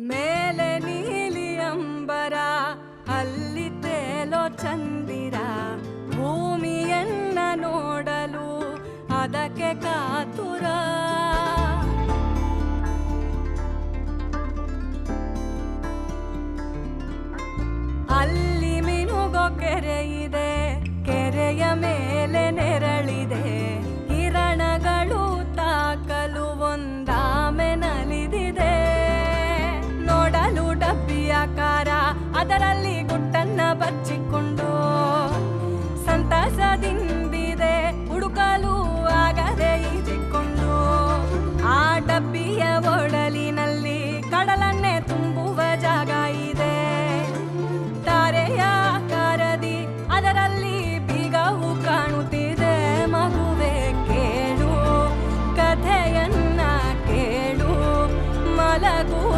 ಮೇಲೆ ನೀಲಿ ಅಂಬರ ಅಲ್ಲಿ ತೇಲೋ ಚಂದಿರ. ಭೂಮಿಯನ್ನ ನೋಡಲು ಅದಕ್ಕೆ ಕಾತುರ. ಅಲ್ಲಿ ಮಿನುಗೋ ಕೆರೆ ಅದರಲ್ಲಿ ಗುಟ್ಟನ್ನ ಬಚ್ಚಿಕೊಂಡು ಸಂತಸದಿಂದಿದೆ ಹುಡುಕಲು ಆಗದೆ ಇರಿಕೊಂಡು ಆ ಡಬ್ಬಿಯ ಒಡಲಿನಲ್ಲಿ ಕಡಲನ್ನೇ ತುಂಬುವ ಜಾಗ ಇದೆ. ತಾರೆಯ ಕರದಿ ಅದರಲ್ಲಿ ಬೀಗವು ಕಾಣುತ್ತಿದೆ. ಮಗುವೆ ಕೇಳು, ಕಥೆಯನ್ನ ಕೇಳು, ಮಲಗು.